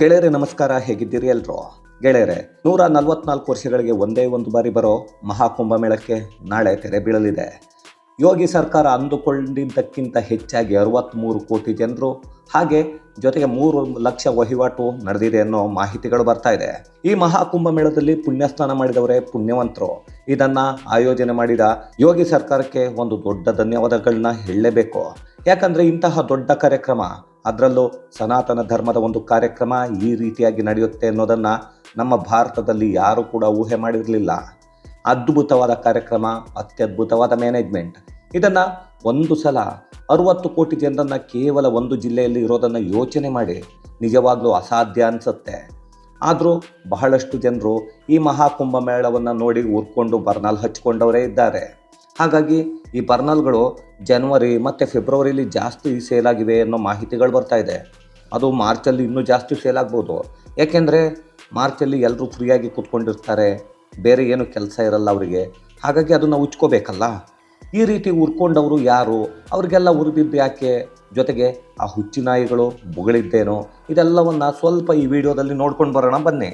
ಗೆಳೆಯರೆ, ನಮಸ್ಕಾರ, ಹೇಗಿದ್ದೀರಿ ಎಲ್ರೋ? ಗೆಳೆಯರೆ, ನೂರ ನಲವತ್ನಾಲ್ಕು ವರ್ಷಗಳಿಗೆ ಒಂದೇ ಒಂದು ಬಾರಿ ಬರೋ ಮಹಾಕುಂಭಮೇಳಕ್ಕೆ ನಾಳೆ ತೆರೆ ಬೀಳಲಿದೆ. ಯೋಗಿ ಸರ್ಕಾರ ಅಂದುಕೊಂಡಿದ್ದಕ್ಕಿಂತ ಹೆಚ್ಚಾಗಿ ಅರವತ್ತ್ಮೂರು ಕೋಟಿ ಜನರು ಹಾಗೆ ಜೊತೆಗೆ ಮೂರು ಲಕ್ಷ ವಹಿವಾಟು ನಡೆದಿದೆ ಅನ್ನೋ ಮಾಹಿತಿಗಳು ಬರ್ತಾ ಇದೆ. ಈ ಮಹಾಕುಂಭಮೇಳದಲ್ಲಿ ಪುಣ್ಯಸ್ನಾನ ಮಾಡಿದವರೇ ಪುಣ್ಯವಂತರು. ಇದನ್ನ ಆಯೋಜನೆ ಮಾಡಿದ ಯೋಗಿ ಸರ್ಕಾರಕ್ಕೆ ಒಂದು ದೊಡ್ಡ ಧನ್ಯವಾದಗಳನ್ನ ಹೇಳಲೇಬೇಕು. ಯಾಕಂದ್ರೆ ಇಂತಹ ದೊಡ್ಡ ಕಾರ್ಯಕ್ರಮ ಅದರಲ್ಲೂ ಸನಾತನ ಧರ್ಮದ ಒಂದು ಕಾರ್ಯಕ್ರಮ ಈ ರೀತಿಯಾಗಿ ನಡೆಯುತ್ತೆ ಅನ್ನೋದನ್ನು ನಮ್ಮ ಭಾರತದಲ್ಲಿ ಯಾರೂ ಕೂಡ ಊಹೆ ಮಾಡಿರಲಿಲ್ಲ. ಅದ್ಭುತವಾದ ಕಾರ್ಯಕ್ರಮ, ಅತ್ಯದ್ಭುತವಾದ ಮ್ಯಾನೇಜ್ಮೆಂಟ್ ಇದನ್ನು ಒಂದು ಸಲ ಅರುವತ್ತು ಕೋಟಿ ಜನರನ್ನು ಕೇವಲ ಒಂದು ಜಿಲ್ಲೆಯಲ್ಲಿ ಇರೋದನ್ನು ಯೋಚನೆ ಮಾಡಿ ನಿಜವಾಗ್ಲೂ ಅಸಾಧ್ಯ ಅನಿಸುತ್ತೆ. ಆದರೂ ಬಹಳಷ್ಟು ಜನರು ಈ ಮಹಾಕುಂಭ ಮೇಳವನ್ನು ನೋಡಿ ಊರ್ಕೊಂಡು ಬರ್ನಾಲ್ ಹಚ್ಕೊಂಡವರೇ ಇದ್ದಾರೆ. ಹಾಗಾಗಿ ಈ ಬರ್ನಲ್ಗಳು ಜನವರಿ ಮತ್ತು ಫೆಬ್ರವರಿಲಿ ಜಾಸ್ತಿ ಸೇಲ್ ಆಗಿವೆ ಅನ್ನೋ ಮಾಹಿತಿಗಳು ಬರ್ತಾ ಇದೆ. ಅದು ಮಾರ್ಚಲ್ಲಿ ಇನ್ನೂ ಜಾಸ್ತಿ ಸೇಲ್ ಆಗ್ಬೋದು. ಯಾಕೆಂದರೆ ಮಾರ್ಚಲ್ಲಿ ಎಲ್ಲರೂ ಫ್ರೀಯಾಗಿ ಕೂತ್ಕೊಂಡಿರ್ತಾರೆ. ಬೇರೆ ಏನು ಕೆಲಸ ಇರಲ್ಲ ಅವರಿಗೆ. ಹಾಗಾಗಿ ಅದನ್ನು ಉಚ್ಕೋಬೇಕಲ್ಲ? ಈ ರೀತಿ ಉರ್ಕೊಂಡವರು ಯಾರು? ಅವರಿಗೆಲ್ಲ ಉರಿದಿದ್ದು ಯಾಕೆ? ಜೊತೆಗೆ ಆ ಹುಚ್ಚಿನಾಯಿಗಳು ಬುಗಳಿದ್ದೇನೋ? ಇದೆಲ್ಲವನ್ನು ಸ್ವಲ್ಪ ಈ ವಿಡಿಯೋದಲ್ಲಿ ನೋಡ್ಕೊಂಡು ಬರೋಣ ಬನ್ನಿ.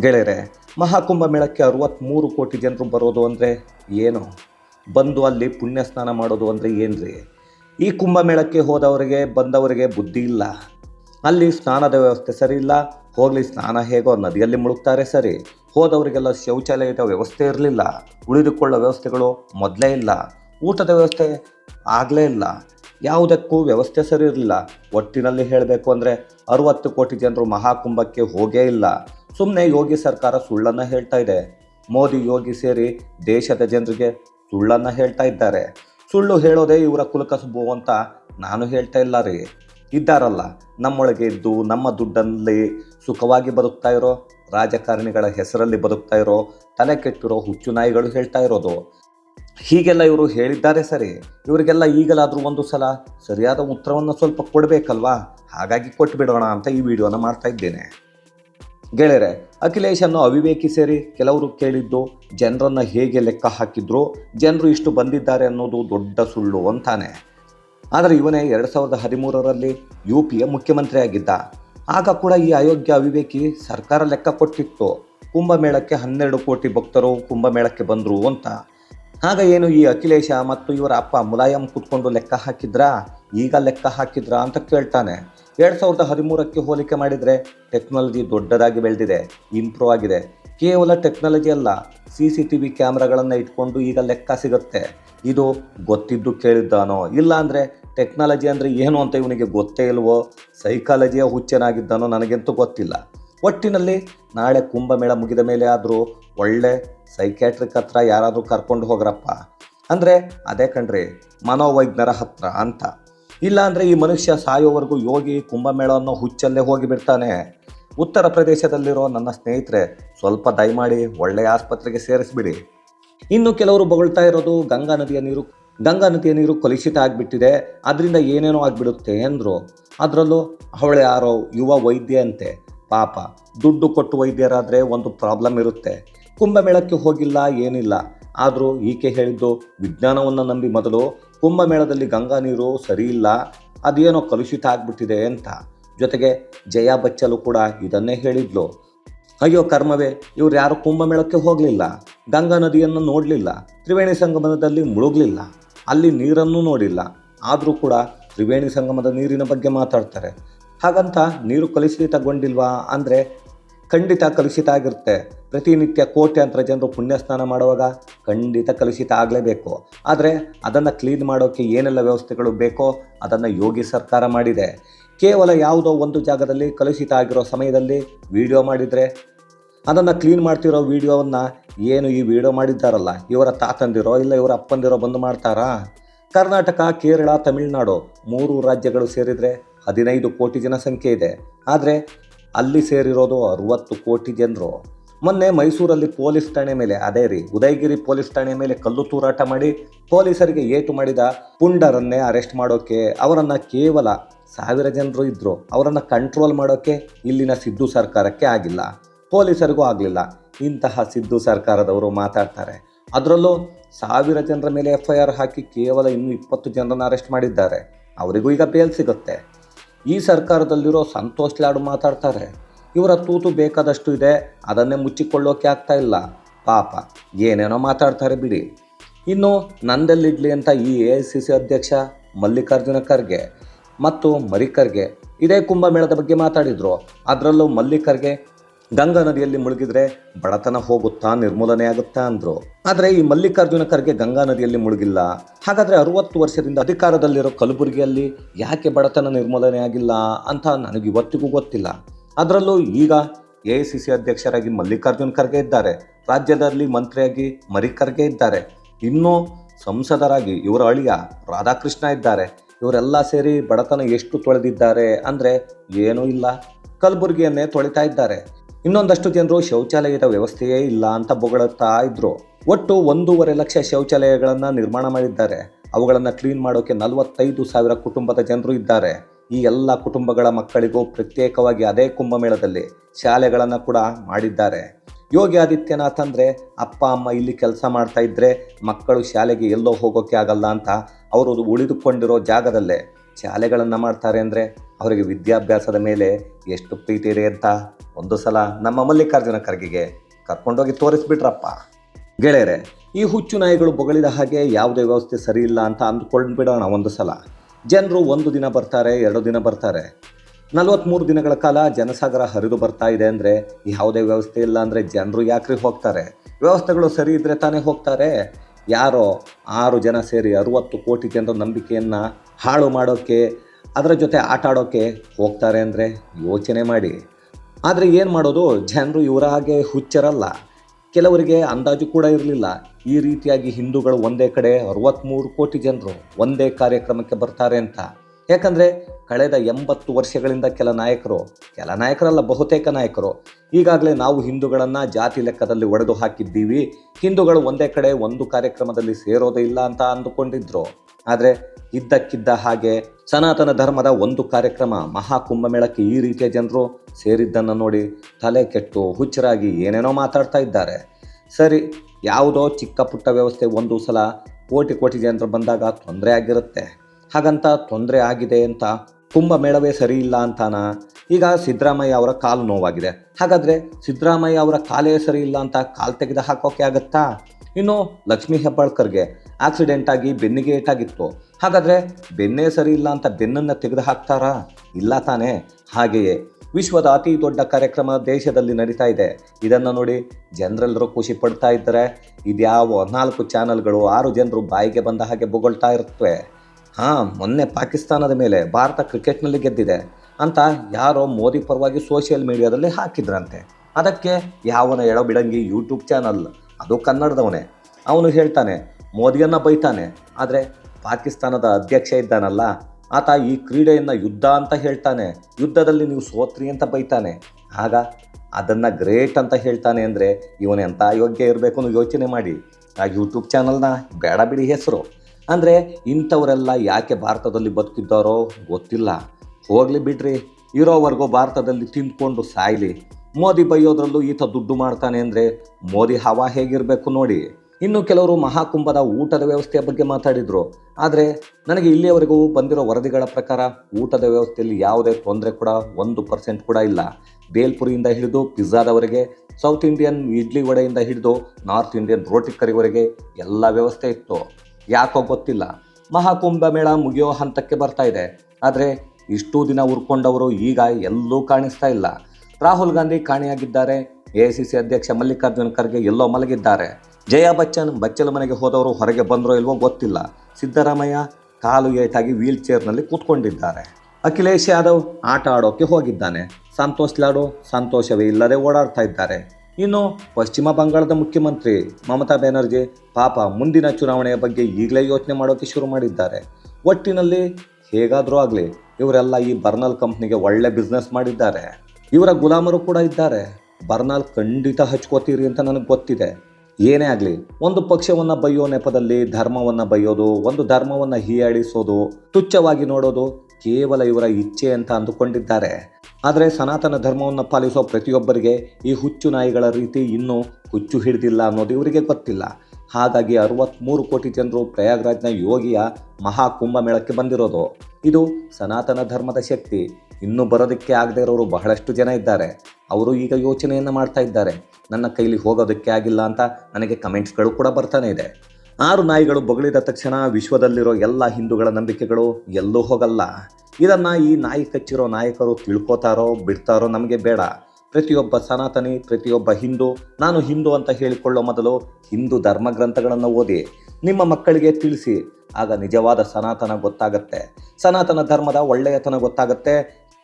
ಗೆಳೆಯರೆ, ಮಹಾಕುಂಭ ಮೇಳಕ್ಕೆ ಅರವತ್ತ್ಮೂರು ಕೋಟಿ ಜನರು ಬರೋದು ಅಂದರೆ ಏನು? ಬಂದು ಅಲ್ಲಿ ಪುಣ್ಯ ಸ್ನಾನ ಮಾಡೋದು ಅಂದರೆ ಏನ್ರಿ? ಈ ಕುಂಭಮೇಳಕ್ಕೆ ಹೋದವರಿಗೆ, ಬಂದವರಿಗೆ ಬುದ್ಧಿ ಇಲ್ಲ. ಅಲ್ಲಿ ಸ್ನಾನದ ವ್ಯವಸ್ಥೆ ಸರಿ ಇಲ್ಲ. ಹೋಗಲಿ, ಸ್ನಾನ ಹೇಗೋ ನದಿಯಲ್ಲಿ ಮುಳುಗ್ತಾರೆ ಸರಿ. ಹೋದವರಿಗೆಲ್ಲ ಶೌಚಾಲಯದ ವ್ಯವಸ್ಥೆ ಇರಲಿಲ್ಲ. ಉಳಿದುಕೊಳ್ಳೋ ವ್ಯವಸ್ಥೆಗಳು ಮೊದಲೇ ಇಲ್ಲ. ಊಟದ ವ್ಯವಸ್ಥೆ ಆಗಲೇ ಇಲ್ಲ. ಯಾವುದಕ್ಕೂ ವ್ಯವಸ್ಥೆ ಸರಿ ಇರಲಿಲ್ಲ. ಒಟ್ಟಿನಲ್ಲಿ ಹೇಳಬೇಕು ಅಂದರೆ ಅರುವತ್ತು ಕೋಟಿ ಜನರು ಮಹಾಕುಂಭಕ್ಕೆ ಹೋಗೇ ಇಲ್ಲ. ಸುಮ್ಮನೆ ಯೋಗಿ ಸರ್ಕಾರ ಸುಳ್ಳನ್ನು ಹೇಳ್ತಾ ಇದೆ. ಮೋದಿ ಯೋಗಿ ಸೇರಿ ದೇಶದ ಜನರಿಗೆ ಸುಳ್ಳನ್ನು ಹೇಳ್ತಾ ಇದ್ದಾರೆ. ಸುಳ್ಳು ಹೇಳೋದೇ ಇವರ ಕುಲಕಸುಬು ಅಂತ ನಾನು ಹೇಳ್ತಾ ಇಲ್ಲ ರೀ. ಇದ್ದಾರಲ್ಲ, ನಮ್ಮೊಳಗೆ ಇದ್ದು ನಮ್ಮ ದುಡ್ಡಲ್ಲಿ ಸುಖವಾಗಿ ಬದುಕ್ತಾ ಇರೋ, ರಾಜಕಾರಣಿಗಳ ಹೆಸರಲ್ಲಿ ಬದುಕ್ತಾ ಇರೋ, ತಲೆ ಕೆಟ್ಟಿರೋ ಹುಚ್ಚು ನಾಯಿಗಳು ಹೇಳ್ತಾ ಇರೋದು. ಹೀಗೆಲ್ಲ ಇವರು ಹೇಳಿದ್ದಾರೆ ಸರಿ. ಇವರಿಗೆಲ್ಲ ಈಗಲಾದರೂ ಒಂದು ಸಲ ಸರಿಯಾದ ಉತ್ತರವನ್ನು ಸ್ವಲ್ಪ ಕೊಡಬೇಕಲ್ವಾ? ಹಾಗಾಗಿ ಕೊಟ್ಟು ಬಿಡೋಣ ಅಂತ ಈ ವಿಡಿಯೋನ ಮಾಡ್ತಾ ಇದ್ದೇನೆ. ಗೆಳೆಯರೆ, ಅಖಿಲೇಶನ್ನು ಅವಿವೇಕಿ ಸೇರಿ ಕೆಲವರು ಕೇಳಿದ್ದು ಜನರನ್ನು ಹೇಗೆ ಲೆಕ್ಕ ಹಾಕಿದ್ರು, ಜನರು ಇಷ್ಟು ಬಂದಿದ್ದಾರೆ ಅನ್ನೋದು ದೊಡ್ಡ ಸುಳ್ಳು ಅಂತಾನೆ. ಆದರೆ ಇವನೇ ಎರಡು ಸಾವಿರದ ಹದಿಮೂರರಲ್ಲಿ ಯು ಪಿಯ ಮುಖ್ಯಮಂತ್ರಿ ಆಗಿದ್ದ ಆಗ ಕೂಡ ಈ ಅಯೋಗ್ಯ ಅವಿವೇಕಿ ಸರ್ಕಾರ ಲೆಕ್ಕ ಕೊಟ್ಟಿತ್ತು. ಕುಂಭಮೇಳಕ್ಕೆ ಹನ್ನೆರಡು ಕೋಟಿ ಭಕ್ತರು ಕುಂಭಮೇಳಕ್ಕೆ ಬಂದರು ಅಂತ. ಆಗ ಏನು ಈ ಅಖಿಲೇಶ ಮತ್ತು ಇವರ ಅಪ್ಪ ಮುಲಾಯಂ ಕೂತ್ಕೊಂಡು ಲೆಕ್ಕ ಹಾಕಿದ್ರಾ? ಈಗ ಲೆಕ್ಕ ಹಾಕಿದ್ರಾ ಅಂತ ಕೇಳ್ತಾನೆ. ಎರಡು ಸಾವಿರದ ಹದಿಮೂರಕ್ಕೆ ಹೋಲಿಕೆ ಮಾಡಿದರೆ ಟೆಕ್ನಾಲಜಿ ದೊಡ್ಡದಾಗಿ ಬೆಳೆದಿದೆ, ಇಂಪ್ರೂವ್ ಆಗಿದೆ. ಕೇವಲ ಟೆಕ್ನಾಲಜಿ ಅಲ್ಲ, ಸಿ ಸಿ ಟಿ ವಿ ಕ್ಯಾಮ್ರಾಗಳನ್ನು ಇಟ್ಕೊಂಡು ಈಗ ಲೆಕ್ಕ ಸಿಗುತ್ತೆ. ಇದು ಗೊತ್ತಿದ್ದು ಕೇಳಿದ್ದಾನೋ? ಇಲ್ಲ ಅಂದರೆ ಟೆಕ್ನಾಲಜಿ ಅಂದರೆ ಏನು ಅಂತ ಇವನಿಗೆ ಗೊತ್ತೇ ಇಲ್ವೋ? ಸೈಕಾಲಜಿಯ ಹುಚ್ಚನಾಗಿದ್ದಾನೋ ನನಗಂತೂ ಗೊತ್ತಿಲ್ಲ. ಒಟ್ಟಿನಲ್ಲಿ ನಾಳೆ ಕುಂಭಮೇಳ ಮುಗಿದ ಮೇಲೆ ಆದರೂ ಒಳ್ಳೆ ಸೈಕ್ಯಾಟ್ರಿಕ್ ಹತ್ರ ಯಾರಾದರೂ ಕರ್ಕೊಂಡು ಹೋಗ್ರಪ್ಪ. ಅಂದರೆ ಅದೇ ಕಣ್ರಿ, ಮನೋವೈಜ್ಞರ ಹತ್ರ ಅಂತ. ಇಲ್ಲ ಅಂದರೆ ಈ ಮನುಷ್ಯ ಸಾಯೋವರೆಗೂ ಯೋಗಿ ಕುಂಭಮೇಳವನ್ನು ಹುಚ್ಚಲ್ಲೇ ಹೋಗಿಬಿಡ್ತಾನೆ ಉತ್ತರ ಪ್ರದೇಶದಲ್ಲಿರೋ ನನ್ನ ಸ್ನೇಹಿತರೆ, ಸ್ವಲ್ಪ ದಯಮಾಡಿ ಒಳ್ಳೆಯ ಆಸ್ಪತ್ರೆಗೆ ಸೇರಿಸ್ಬಿಡಿ. ಇನ್ನು ಕೆಲವರು ಬೊಗಳ್ತಾ ಇರೋದು ಗಂಗಾ ನದಿಯ ನೀರು, ಗಂಗಾ ನದಿಯ ನೀರು ಕಲುಷಿತ ಆಗಿಬಿಟ್ಟಿದೆ, ಅದರಿಂದ ಏನೇನೋ ಆಗಿಬಿಡುತ್ತೆ ಅಂದರು. ಅದರಲ್ಲೂ ಅವಳು ಯಾರೋ ಯುವ ವೈದ್ಯ ಅಂತೆ. ಪಾಪ, ದುಡ್ಡು ಕೊಟ್ಟು ವೈದ್ಯರಾದರೆ ಒಂದು ಪ್ರಾಬ್ಲಮ್ ಇರುತ್ತೆ. ಕುಂಭಮೇಳಕ್ಕೆ ಹೋಗಿಲ್ಲ, ಏನಿಲ್ಲ. ಆದರೂ ಈಕೆ ಹೇಳಿದ್ದು ವಿಜ್ಞಾನವನ್ನು ನಂಬಿ ಮೊದಲು ಕುಂಭಮೇಳದಲ್ಲಿ ಗಂಗಾ ನೀರು ಸರಿ ಇಲ್ಲ, ಅದೇನೋ ಕಲುಷಿತ ಆಗ್ಬಿಟ್ಟಿದೆ ಅಂತ. ಜೊತೆಗೆ ಜಯಾ ಬಚ್ಚಲು ಕೂಡ ಇದನ್ನೇ ಹೇಳಿದ್ಲು. ಅಯ್ಯೋ ಕರ್ಮವೇ, ಇವ್ರು ಯಾರು ಕುಂಭಮೇಳಕ್ಕೆ ಹೋಗಲಿಲ್ಲ. ಗಂಗಾ ನದಿಯನ್ನು ನೋಡಲಿಲ್ಲ. ತ್ರಿವೇಣಿ ಸಂಗಮದಲ್ಲಿ ಮುಳುಗಲಿಲ್ಲ. ಅಲ್ಲಿ ನೀರನ್ನು ನೋಡಿಲ್ಲ. ಆದರೂ ಕೂಡ ತ್ರಿವೇಣಿ ಸಂಗಮದ ನೀರಿನ ಬಗ್ಗೆ ಮಾತಾಡ್ತಾರೆ. ಹಾಗಂತ ನೀರು ಕಲುಷಿತಗೊಂಡಿಲ್ವಾ ಅಂದರೆ ಖಂಡಿತ ಕಲುಷಿತ ಆಗಿರುತ್ತೆ. ಪ್ರತಿನಿತ್ಯ ಕೋಟ್ಯಾಂತರ ಜನರು ಪುಣ್ಯ ಸ್ನಾನ ಮಾಡುವಾಗ ಖಂಡಿತ ಕಲುಷಿತ ಆಗಲೇಬೇಕು. ಆದರೆ ಅದನ್ನು ಕ್ಲೀನ್ ಮಾಡೋಕ್ಕೆ ಏನೆಲ್ಲ ವ್ಯವಸ್ಥೆಗಳು ಬೇಕೋ ಅದನ್ನು ಯೋಗಿ ಸರ್ಕಾರ ಮಾಡಿದೆ. ಕೇವಲ ಯಾವುದೋ ಒಂದು ಜಾಗದಲ್ಲಿ ಕಲುಷಿತ ಆಗಿರೋ ಸಮಯದಲ್ಲಿ ವಿಡಿಯೋ ಮಾಡಿದರೆ, ಅದನ್ನು ಕ್ಲೀನ್ ಮಾಡ್ತಿರೋ ವಿಡಿಯೋವನ್ನು ಏನು ಈ ವಿಡಿಯೋ ಮಾಡಿದ್ದಾರಲ್ಲ, ಇವರ ತಾತಂದಿರೋ ಇಲ್ಲ ಇವರ ಅಪ್ಪಂದಿರೋ ಬಂದು ಮಾಡ್ತಾರಾ? ಕರ್ನಾಟಕ, ಕೇರಳ, ತಮಿಳುನಾಡು ಮೂರು ರಾಜ್ಯಗಳು ಸೇರಿದರೆ ಹದಿನೈದು ಕೋಟಿ ಜನಸಂಖ್ಯೆ ಇದೆ. ಆದರೆ ಅಲ್ಲಿ ಸೇರಿರೋದು ಅರುವತ್ತು ಕೋಟಿ ಜನರು. ಮೊನ್ನೆ ಮೈಸೂರಲ್ಲಿ ಪೊಲೀಸ್ ಠಾಣೆ ಮೇಲೆ, ಅದೇ ರೀ, ಉದಯಗಿರಿ ಪೊಲೀಸ್ ಠಾಣೆ ಮೇಲೆ ಕಲ್ಲು ತೂರಾಟ ಮಾಡಿ ಪೊಲೀಸರಿಗೆ ಏಟು ಮಾಡಿದ ಪುಂಡರನ್ನೇ ಅರೆಸ್ಟ್ ಮಾಡೋಕ್ಕೆ ಅವರನ್ನು ಕೇವಲ ಸಾವಿರ ಜನರು ಇದ್ದರು ಅವರನ್ನು ಕಂಟ್ರೋಲ್ ಮಾಡೋಕ್ಕೆ ಇಲ್ಲಿನ ಸಿದ್ದು ಸರ್ಕಾರಕ್ಕೆ ಆಗಿಲ್ಲ. ಪೊಲೀಸರಿಗೂ ಆಗಲಿಲ್ಲ. ಇಂತಹ ಸಿದ್ದು ಸರ್ಕಾರದವರು ಮಾತಾಡ್ತಾರೆ. ಅದರಲ್ಲೂ ಸಾವಿರ ಜನರ ಮೇಲೆ ಎಫ್ ಐ ಆರ್ ಹಾಕಿ ಕೇವಲ ಇನ್ನೂ ಇಪ್ಪತ್ತು ಜನರನ್ನು ಅರೆಸ್ಟ್ ಮಾಡಿದ್ದಾರೆ. ಅವರಿಗೂ ಈಗ ಬೇಲ್ ಸಿಗುತ್ತೆ. ಈ ಸರ್ಕಾರದಲ್ಲಿರೋ ಸಂತೋಷ್ ಲಾಡು ಮಾತಾಡ್ತಾರೆ. ಇವರ ತೂತು ಬೇಕಾದಷ್ಟು ಇದೆ, ಅದನ್ನೇ ಮುಚ್ಚಿಕೊಳ್ಳೋಕೆ ಆಗ್ತಾ ಇಲ್ಲ. ಪಾಪ, ಏನೇನೋ ಮಾತಾಡ್ತಾರೆ ಬಿಡಿ. ಇನ್ನು ನಂದಲ್ಲಿಡ್ಲಿ ಅಂತ ಈ ಎ ಐ ಸಿ ಸಿ ಅಧ್ಯಕ್ಷ ಮಲ್ಲಿಕಾರ್ಜುನ ಖರ್ಗೆ ಮತ್ತು ಮರಿಕರ್ಗೆ ಇದೇ ಕುಂಭಮೇಳದ ಬಗ್ಗೆ ಮಾತಾಡಿದರು. ಅದರಲ್ಲೂ ಮಲ್ಲಿಕರ್ಗೆ ಗಂಗಾ ನದಿಯಲ್ಲಿ ಮುಳುಗಿದ್ರೆ ಬಡತನ ಹೋಗುತ್ತಾ ನಿರ್ಮೂಲನೆ ಆಗುತ್ತಾ ಅಂದ್ರು. ಆದರೆ ಈ ಮಲ್ಲಿಕಾರ್ಜುನ ಖರ್ಗೆ ಗಂಗಾ ನದಿಯಲ್ಲಿ ಮುಳುಗಿಲ್ಲ. ಹಾಗಾದ್ರೆ ಅರವತ್ತು ವರ್ಷದಿಂದ ಅಧಿಕಾರದಲ್ಲಿರೋ ಕಲಬುರಗಿಯಲ್ಲಿ ಯಾಕೆ ಬಡತನ ನಿರ್ಮೂಲನೆ ಆಗಿಲ್ಲ ಅಂತ ನನಗೆ ಇವತ್ತಿಗೂ ಗೊತ್ತಿಲ್ಲ. ಅದರಲ್ಲೂ ಈಗ ಎ ಐ ಸಿ ಸಿ ಅಧ್ಯಕ್ಷರಾಗಿ ಮಲ್ಲಿಕಾರ್ಜುನ ಖರ್ಗೆ ಇದ್ದಾರೆ. ರಾಜ್ಯದಲ್ಲಿ ಮಂತ್ರಿಯಾಗಿ ಮರಿಕರ್ಗೆ ಇದ್ದಾರೆ. ಇನ್ನು ಸಂಸದರಾಗಿ ಇವರ ಅಳಿಯ ರಾಧಾಕೃಷ್ಣ ಇದ್ದಾರೆ. ಇವರೆಲ್ಲ ಸೇರಿ ಬಡತನ ಎಷ್ಟು ತೊಳೆದಿದ್ದಾರೆ ಅಂದರೆ ಏನೂ ಇಲ್ಲ. ಕಲಬುರಗಿಯನ್ನೇ ತೊಳಿತಾ ಇದ್ದಾರೆ. ಇನ್ನೊಂದಷ್ಟು ಜನರು ಶೌಚಾಲಯದ ವ್ಯವಸ್ಥೆಯೇ ಇಲ್ಲ ಅಂತ ಬೊಗಳುತ್ತಾ ಇದ್ರು. ಒಟ್ಟು ಒಂದೂವರೆ ಲಕ್ಷ ಶೌಚಾಲಯಗಳನ್ನು ನಿರ್ಮಾಣ ಮಾಡಿದ್ದಾರೆ. ಅವುಗಳನ್ನು ಕ್ಲೀನ್ ಮಾಡೋಕೆ ನಲವತ್ತೈದು ಸಾವಿರ ಕುಟುಂಬದ ಜನರು ಇದ್ದಾರೆ. ಈ ಎಲ್ಲ ಕುಟುಂಬಗಳ ಮಕ್ಕಳಿಗೂ ಪ್ರತ್ಯೇಕವಾಗಿ ಅದೇ ಕುಂಭಮೇಳದಲ್ಲಿ ಶಾಲೆಗಳನ್ನು ಕೂಡ ಮಾಡಿದ್ದಾರೆ. ಯೋಗಿ ಆದಿತ್ಯನಾಥ್ ಅಂದರೆ ಅಪ್ಪ, ಅಮ್ಮ ಇಲ್ಲಿ ಕೆಲಸ ಮಾಡ್ತಾ ಇದ್ದರೆ ಮಕ್ಕಳು ಶಾಲೆಗೆ ಎಲ್ಲೋ ಹೋಗೋಕೆ ಆಗಲ್ಲ ಅಂತ ಅವರು ಉಳಿದುಕೊಂಡಿರೋ ಜಾಗದಲ್ಲೇ ಶಾಲೆಗಳನ್ನು ಮಾಡ್ತಾರೆ ಅಂದರೆ ಅವರಿಗೆ ವಿದ್ಯಾಭ್ಯಾಸದ ಮೇಲೆ ಎಷ್ಟು ಪ್ರೀತಿ ಇದೆ ಅಂತ ಒಂದು ಸಲ ನಮ್ಮ ಮಲ್ಲಿಕಾರ್ಜುನ ಖರ್ಗೆಗೆ ಕರ್ಕೊಂಡೋಗಿ ತೋರಿಸ್ಬಿಟ್ರಪ್ಪ. ಗೆಳೆಯರೆ, ಈ ಹುಚ್ಚು ನಾಯಿಗಳು ಬೊಗಳಿದ ಹಾಗೆ ಯಾವುದೇ ವ್ಯವಸ್ಥೆ ಸರಿ ಇಲ್ಲ ಅಂತ ಅಂದ್ಕೊಂಡ್ಬಿಡೋಣ ಒಂದು ಸಲ. ಜನರು ಒಂದು ದಿನ ಬರ್ತಾರೆ, ಎರಡು ದಿನ ಬರ್ತಾರೆ. ನಲವತ್ತ್ಮೂರು ದಿನಗಳ ಕಾಲ ಜನಸಾಗರ ಹರಿದು ಬರ್ತಾ ಇದೆ ಅಂದರೆ ಯಾವುದೇ ವ್ಯವಸ್ಥೆ ಇಲ್ಲ ಅಂದರೆ ಜನರು ಯಾಕ್ರಿ ಹೋಗ್ತಾರೆ? ವ್ಯವಸ್ಥೆಗಳು ಸರಿ ಇದ್ದರೆ ತಾನೇ ಹೋಗ್ತಾರೆ. ಯಾರೋ ಆರು ಜನ ಸೇರಿ ಅರುವತ್ತು ಕೋಟಿ ಜನರ ನಂಬಿಕೆಯನ್ನು ಹಾಳು ಮಾಡೋಕ್ಕೆ ಅದರ ಜೊತೆ ಆಟ ಆಡೋಕ್ಕೆ ಹೋಗ್ತಾರೆ ಅಂದರೆ ಯೋಚನೆ ಮಾಡಿ. ಆದರೆ ಏನು ಮಾಡೋದು? ಜನರು ಇವರ ಹಾಗೆ ಹುಚ್ಚರಲ್ಲ. ಕೆಲವರಿಗೆ ಅಂದಾಜು ಕೂಡ ಇರಲಿಲ್ಲ. ಈ ರೀತಿಯಾಗಿ ಹಿಂದೂಗಳು ಒಂದೇ ಕಡೆ ಅರವತ್ತ್ಮೂರು ಕೋಟಿ ಜನರು ಒಂದೇ ಕಾರ್ಯಕ್ರಮಕ್ಕೆ ಬರ್ತಾರೆ ಅಂತ. ಯಾಕಂದರೆ ಕಳೆದ ಎಂಬತ್ತು ವರ್ಷಗಳಿಂದ ಕೆಲ ನಾಯಕರು, ಕೆಲ ನಾಯಕರಲ್ಲ, ಬಹುತೇಕ ನಾಯಕರು, ಈಗಾಗಲೇ ನಾವು ಹಿಂದೂಗಳನ್ನು ಜಾತಿ ಲೆಕ್ಕದಲ್ಲಿ ಒಡೆದು ಹಾಕಿದ್ದೀವಿ. ಹಿಂದೂಗಳು ಒಂದೇ ಕಡೆ ಒಂದು ಕಾರ್ಯಕ್ರಮದಲ್ಲಿ ಸೇರೋದೇ ಇಲ್ಲ ಅಂತ ಅಂದುಕೊಂಡಿದ್ರು. ಆದರೆ ಇದ್ದಕ್ಕಿದ್ದ ಹಾಗೆ ಸನಾತನ ಧರ್ಮದ ಒಂದು ಕಾರ್ಯಕ್ರಮ ಮಹಾಕುಂಭಮೇಳಕ್ಕೆ ಈ ರೀತಿಯ ಜನರು ಸೇರಿದ್ದನ್ನು ನೋಡಿ ತಲೆ ಕೆಟ್ಟು ಹುಚ್ಚರಾಗಿ ಏನೇನೋ ಮಾತಾಡ್ತಾ ಇದ್ದಾರೆ. ಸರಿ, ಯಾವುದೋ ಚಿಕ್ಕ ಪುಟ್ಟ ವ್ಯವಸ್ಥೆ ಒಂದು ಸಲ ಕೋಟಿ ಕೋಟಿ ಜನರು ಬಂದಾಗ ತೊಂದರೆ ಆಗಿರುತ್ತೆ. ಹಾಗಂತ ತೊಂದರೆ ಆಗಿದೆ ಅಂತ ಕುಂಭಮೇಳವೇ ಸರಿ ಇಲ್ಲ ಅಂತಾನ? ಈಗ ಸಿದ್ದರಾಮಯ್ಯ ಅವರ ಕಾಲು ನೋವಾಗಿದೆ. ಹಾಗಾದರೆ ಸಿದ್ದರಾಮಯ್ಯ ಅವರ ಕಾಲೇ ಸರಿ ಇಲ್ಲ ಅಂತ ಕಾಲು ತೆಗೆದು ಹಾಕೋಕೆ ಆಗತ್ತಾ? ಇನ್ನು ಲಕ್ಷ್ಮೀ ಹೆಬ್ಬಾಳ್ಕರ್ಗೆ ಆಕ್ಸಿಡೆಂಟ್ ಆಗಿ ಬೆನ್ನಿಗೆ ಏಟಾಗಿತ್ತು. ಹಾಗಾದರೆ ಬೆನ್ನೇ ಸರಿ ಇಲ್ಲ ಅಂತ ಬೆನ್ನನ್ನು ತೆಗೆದು ಹಾಕ್ತಾರಾ? ಇಲ್ಲ ತಾನೇ. ಹಾಗೆಯೇ ವಿಶ್ವದ ಅತಿ ದೊಡ್ಡ ಕಾರ್ಯಕ್ರಮ ದೇಶದಲ್ಲಿ ನಡೀತಾ ಇದೆ. ಇದನ್ನು ನೋಡಿ ಜನರೆಲ್ಲರೂ ಖುಷಿ ಪಡ್ತಾ ಇದ್ದಾರೆ. ಇದ್ಯಾವ ನಾಲ್ಕು ಚಾನಲ್ಗಳು ಆರು ಜನರು ಬಾಯಿಗೆ ಬಂದ ಹಾಗೆ ಬೊಗಳ್ತಾ ಇರುತ್ತವೆ ಹಾಂ, ಮೊನ್ನೆ ಪಾಕಿಸ್ತಾನದ ಮೇಲೆ ಭಾರತ ಕ್ರಿಕೆಟ್ನಲ್ಲಿ ಗೆದ್ದಿದೆ ಅಂತ ಯಾರೋ ಮೋದಿ ಪರವಾಗಿ ಸೋಷಿಯಲ್ ಮೀಡಿಯಾದಲ್ಲಿ ಹಾಕಿದ್ರಂತೆ. ಅದಕ್ಕೆ ಯಾವನ ಎಳಬಿಡಂಗಿ ಯೂಟ್ಯೂಬ್ ಚಾನಲ್? ಅದು ಕನ್ನಡದವನೇ. ಅವನು ಹೇಳ್ತಾನೆ, ಮೋದಿಯನ್ನು ಬೈತಾನೆ, ಆದರೆ ಪಾಕಿಸ್ತಾನದ ಅಧ್ಯಕ್ಷ ಇದ್ದಾನಲ್ಲ. ಆತ ಈ ಕ್ರೀಡೆಯನ್ನು ಯುದ್ಧ ಅಂತ ಹೇಳ್ತಾನೆ. ಯುದ್ಧದಲ್ಲಿ ನೀವು ಸೋತ್ರಿ ಅಂತ ಬೈತಾನೆ. ಆಗ ಅದನ್ನು ಗ್ರೇಟ್ ಅಂತ ಹೇಳ್ತಾನೆ ಅಂದರೆ ಇವನೆಂಥ ಯೋಗ್ಯ ಇರಬೇಕು ಯೋಚನೆ ಮಾಡಿ. ಆ ಯೂಟ್ಯೂಬ್ ಚಾನಲ್ನ ಬೇಡ ಬಿಡಿ ಹೆಸರು. ಅಂದರೆ ಇಂಥವರೆಲ್ಲ ಯಾಕೆ ಭಾರತದಲ್ಲಿ ಬದುಕಿದ್ದಾರೋ ಗೊತ್ತಿಲ್ಲ. ಹೋಗಲಿ ಬಿಡ್ರಿ. ಇರೋವರೆಗೂ ಭಾರತದಲ್ಲಿ ತಿಂದ್ಕೊಂಡು ಸಾಯ್ಲಿ. ಮೋದಿ ಬೈಯೋದ್ರಲ್ಲೂ ಈತ ದುಡ್ಡು ಮಾಡ್ತಾನೆ ಅಂದರೆ ಮೋದಿ ಹವಾ ಹೇಗಿರಬೇಕು ನೋಡಿ. ಇನ್ನು ಕೆಲವರು ಮಹಾಕುಂಭದ ಊಟದ ವ್ಯವಸ್ಥೆಯ ಬಗ್ಗೆ ಮಾತಾಡಿದರು. ಆದರೆ ನನಗೆ ಇಲ್ಲಿಯವರೆಗೂ ಬಂದಿರೋ ವರದಿಗಳ ಪ್ರಕಾರ ಊಟದ ವ್ಯವಸ್ಥೆಯಲ್ಲಿ ಯಾವುದೇ ತೊಂದರೆ ಕೂಡ ಒಂದು ಪರ್ಸೆಂಟ್ ಕೂಡ ಇಲ್ಲ. ಬೇಲ್ಪುರಿಯಿಂದ ಹಿಡಿದು ಪಿಜ್ಜಾದವರೆಗೆ, ಸೌತ್ ಇಂಡಿಯನ್ ಇಡ್ಲಿ ವಡೆಯಿಂದ ಹಿಡಿದು ನಾರ್ತ್ ಇಂಡಿಯನ್ ರೋಟಿ ಕರಿವರೆಗೆ ಎಲ್ಲ ವ್ಯವಸ್ಥೆ ಇತ್ತು. ಯಾಕೋ ಗೊತ್ತಿಲ್ಲ. ಮಹಾಕುಂಭ ಮೇಳ ಮುಗಿಯೋ ಹಂತಕ್ಕೆ ಬರ್ತಾ ಇದೆ. ಆದರೆ ಇಷ್ಟೂ ದಿನ ಉರ್ಕೊಂಡವರು ಈಗ ಎಲ್ಲೂ ಕಾಣಿಸ್ತಾ ಇಲ್ಲ. ರಾಹುಲ್ ಗಾಂಧಿ ಕಾಣೆಯಾಗಿದ್ದಾರೆ. ಎ ಸಿ ಅಧ್ಯಕ್ಷ ಮಲ್ಲಿಕಾರ್ಜುನ್ ಖರ್ಗೆ ಎಲ್ಲೋ ಮಲಗಿದ್ದಾರೆ. ಜಯಾ ಬಚ್ಚನ್ ಬಚ್ಚಲ ಮನೆಗೆ ಹೋದವರು ಹೊರಗೆ ಬಂದರೋ ಇಲ್ವೋ ಗೊತ್ತಿಲ್ಲ. ಸಿದ್ದರಾಮಯ್ಯ ಕಾಲು ಏಟಾಗಿ ವೀಲ್ ಚೇರ್ನಲ್ಲಿ ಕೂತ್ಕೊಂಡಿದ್ದಾರೆ. ಅಖಿಲೇಶ್ ಯಾದವ್ ಆಟ ಆಡೋಕ್ಕೆ ಹೋಗಿದ್ದಾನೆ. ಸಂತೋಷ್ ಲಾಡು ಸಂತೋಷವೇ ಇಲ್ಲದೆ ಓಡಾಡ್ತಾ ಇದ್ದಾರೆ. ಇನ್ನು ಪಶ್ಚಿಮ ಬಂಗಾಳದ ಮುಖ್ಯಮಂತ್ರಿ ಮಮತಾ ಬ್ಯಾನರ್ಜಿ ಪಾಪ ಮುಂದಿನ ಚುನಾವಣೆಯ ಬಗ್ಗೆ ಈಗಲೇ ಯೋಚನೆ ಮಾಡೋಕ್ಕೆ ಶುರು ಮಾಡಿದ್ದಾರೆ. ಒಟ್ಟಿನಲ್ಲಿ ಹೇಗಾದರೂ ಆಗಲಿ ಇವರೆಲ್ಲ ಈ ಬರ್ನಲ್ ಕಂಪ್ನಿಗೆ ಒಳ್ಳೆ ಬಿಸ್ನೆಸ್ ಮಾಡಿದ್ದಾರೆ. ಇವರ ಗುಲಾಮರು ಕೂಡ ಇದ್ದಾರೆ. ಬರ್ನಾಲ್ ಖಂಡಿತ ಹಚ್ಕೋತೀರಿ ಅಂತ ನನಗೆ ಗೊತ್ತಿದೆ. ಏನೇ ಆಗಲಿ ಒಂದು ಪಕ್ಷವನ್ನು ಬೈಯೋ ನೆಪದಲ್ಲಿ ಧರ್ಮವನ್ನು ಬೈಯೋದು ಒಂದು ಧರ್ಮವನ್ನು ಹೀಯಾಳಿಸೋದು, ತುಚ್ಛವಾಗಿ ನೋಡೋದು ಕೇವಲ ಇವರ ಇಚ್ಛೆ ಅಂತ ಅಂದುಕೊಂಡಿದ್ದಾರೆ. ಆದರೆ ಸನಾತನ ಧರ್ಮವನ್ನು ಪಾಲಿಸೋ ಪ್ರತಿಯೊಬ್ಬರಿಗೆ ಈ ಹುಚ್ಚು ನಾಯಿಗಳ ರೀತಿ ಇನ್ನೂ ಹುಚ್ಚು ಹಿಡಿದಿಲ್ಲ ಅನ್ನೋದು ಇವರಿಗೆ ಗೊತ್ತಿಲ್ಲ. ಹಾಗಾಗಿ ಅರವತ್ತ್ಮೂರು ಕೋಟಿ ಜನರು ಪ್ರಯಾಗ್ರಾಜ್ನ ಯೋಗಿಯ ಮಹಾ ಕುಂಭಮೇಳಕ್ಕೆ ಬಂದಿರೋದು. ಇದು ಸನಾತನ ಧರ್ಮದ ಶಕ್ತಿ. ಇನ್ನೂ ಬರೋದಕ್ಕೆ ಆಗದೆ ಇರೋರು ಬಹಳಷ್ಟು ಜನ ಇದ್ದಾರೆ. ಅವರು ಈಗ ಯೋಚನೆಯನ್ನು ಮಾಡ್ತಾ ಇದ್ದಾರೆ. ನನ್ನ ಕೈಲಿ ಹೋಗೋದಕ್ಕೆ ಆಗಿಲ್ಲ ಅಂತ ನನಗೆ ಕಮೆಂಟ್ಸ್ಗಳು ಕೂಡ ಬರ್ತಾನೆ ಇದೆ. ಆರು ನಾಯಿಗಳು ಬೊಗಳಿದ ತಕ್ಷಣ ವಿಶ್ವದಲ್ಲಿರೋ ಎಲ್ಲ ಹಿಂದೂಗಳ ನಂಬಿಕೆಗಳು ಎಲ್ಲೂ ಹೋಗಲ್ಲ. ಇದನ್ನು ಈ ನಾಯಿ ಕಚ್ಚಿರೋ ನಾಯಕರು ತಿಳ್ಕೋತಾರೋ ಬಿಡ್ತಾರೋ ನಮಗೆ ಬೇಡ. ಪ್ರತಿಯೊಬ್ಬ ಸನಾತನಿ, ಪ್ರತಿಯೊಬ್ಬ ಹಿಂದೂ, ನಾನು ಹಿಂದೂ ಅಂತ ಹೇಳಿಕೊಳ್ಳೋ ಮೊದಲು ಹಿಂದೂ ಧರ್ಮ ಗ್ರಂಥಗಳನ್ನು ಓದಿ, ನಿಮ್ಮ ಮಕ್ಕಳಿಗೆ ತಿಳಿಸಿ. ಆಗ ನಿಜವಾದ ಸನಾತನ ಗೊತ್ತಾಗತ್ತೆ. ಸನಾತನ ಧರ್ಮದ ಒಳ್ಳೆಯತನ ಗೊತ್ತಾಗತ್ತೆ.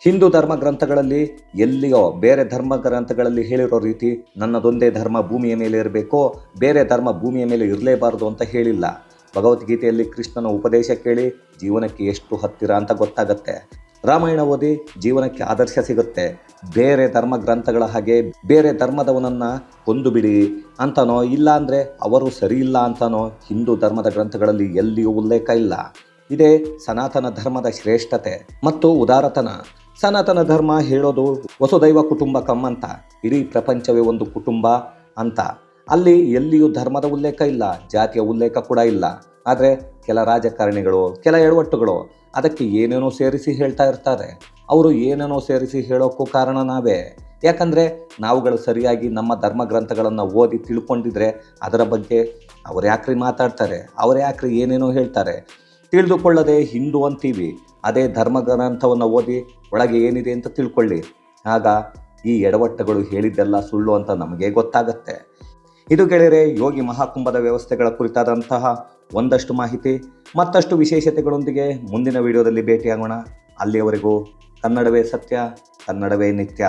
ಹಿಂದೂ ಧರ್ಮ ಗ್ರಂಥಗಳಲ್ಲಿ ಎಲ್ಲಿಯೋ ಬೇರೆ ಧರ್ಮ ಗ್ರಂಥಗಳಲ್ಲಿ ಹೇಳಿರೋ ರೀತಿ ನನ್ನದೊಂದೇ ಧರ್ಮ ಭೂಮಿಯ ಮೇಲೆ ಇರಬೇಕು, ಬೇರೆ ಧರ್ಮ ಭೂಮಿಯ ಮೇಲೆ ಇರಲೇಬಾರದು ಅಂತ ಹೇಳಿಲ್ಲ. ಭಗವದ್ಗೀತೆಯಲ್ಲಿ ಕೃಷ್ಣನ ಉಪದೇಶ ಕೇಳಿ ಜೀವನಕ್ಕೆ ಎಷ್ಟು ಹತ್ತಿರ ಅಂತ ಗೊತ್ತಾಗತ್ತೆ. ರಾಮಾಯಣ ಓದಿ ಜೀವನಕ್ಕೆ ಆದರ್ಶ ಸಿಗುತ್ತೆ. ಬೇರೆ ಧರ್ಮ ಗ್ರಂಥಗಳ ಹಾಗೆ ಬೇರೆ ಧರ್ಮದವನನ್ನು ಕೊಂದು ಬಿಡಿ ಅಂತನೋ, ಇಲ್ಲ ಅಂದರೆ ಅವರು ಸರಿ ಇಲ್ಲ ಅಂತನೋ ಹಿಂದೂ ಧರ್ಮದ ಗ್ರಂಥಗಳಲ್ಲಿ ಎಲ್ಲಿಯೂ ಉಲ್ಲೇಖ ಇಲ್ಲ. ಇದೇ ಸನಾತನ ಧರ್ಮದ ಶ್ರೇಷ್ಠತೆ ಮತ್ತು ಉದಾರತನ. ಸನಾತನ ಧರ್ಮ ಹೇಳೋದು ವಸುದೈವ ಕುಟುಂಬ ಅಂತ. ಇಡೀ ಪ್ರಪಂಚವೇ ಒಂದು ಕುಟುಂಬ ಅಂತ. ಅಲ್ಲಿ ಎಲ್ಲಿಯೂ ಧರ್ಮದ ಉಲ್ಲೇಖ ಇಲ್ಲ, ಜಾತಿಯ ಉಲ್ಲೇಖ ಕೂಡ ಇಲ್ಲ. ಆದರೆ ಕೆಲ ರಾಜಕಾರಣಿಗಳು, ಕೆಲ ಎಡವಟ್ಟುಗಳು ಅದಕ್ಕೆ ಏನೇನೋ ಸೇರಿಸಿ ಹೇಳ್ತಾ ಇರ್ತಾರೆ. ಅವರು ಏನೇನೋ ಸೇರಿಸಿ ಹೇಳೋಕ್ಕೂ ಕಾರಣ ನಾವೇ. ಯಾಕಂದರೆ ನಾವುಗಳು ಸರಿಯಾಗಿ ನಮ್ಮ ಧರ್ಮ ಗ್ರಂಥಗಳನ್ನು ಓದಿ ತಿಳ್ಕೊಂಡಿದ್ರೆ ಅದರ ಬಗ್ಗೆ ಅವ್ರು ಯಾಕ್ರಿ ಮಾತಾಡ್ತಾರೆ, ಅವ್ರು ಯಾಕ್ರಿ ಏನೇನೋ ಹೇಳ್ತಾರೆ. ತಿಳಿದುಕೊಳ್ಳದೆ ಹಿಂದೂ ಅಂತೀವಿ, ಅದೇ ಧರ್ಮ ಗ್ರಂಥವನ್ನು ಓದಿ ಒಳಗೆ ಏನಿದೆ ಅಂತ ತಿಳ್ಕೊಳ್ಳಿ. ಆಗ ಈ ಎಡವಟ್ಟುಗಳು ಹೇಳಿದ್ದೆಲ್ಲ ಸುಳ್ಳು ಅಂತ ನಮಗೆ ಗೊತ್ತಾಗತ್ತೆ. ಇದು ಗೆಳೆಯರೆ ಯೋಗಿ ಮಹಾಕುಂಭದ ವ್ಯವಸ್ಥೆಗಳ ಕುರಿತಾದಂತಹ ಒಂದಷ್ಟು ಮಾಹಿತಿ, ಮತ್ತಷ್ಟು ವಿಶೇಷತೆಗಳೊಂದಿಗೆ ಮುಂದಿನ ವಿಡಿಯೋದಲ್ಲಿ ಭೇಟಿಯಾಗೋಣ. ಅಲ್ಲಿಯವರೆಗೂ ಕನ್ನಡವೇ ಸತ್ಯ, ಕನ್ನಡವೇ ನಿತ್ಯ.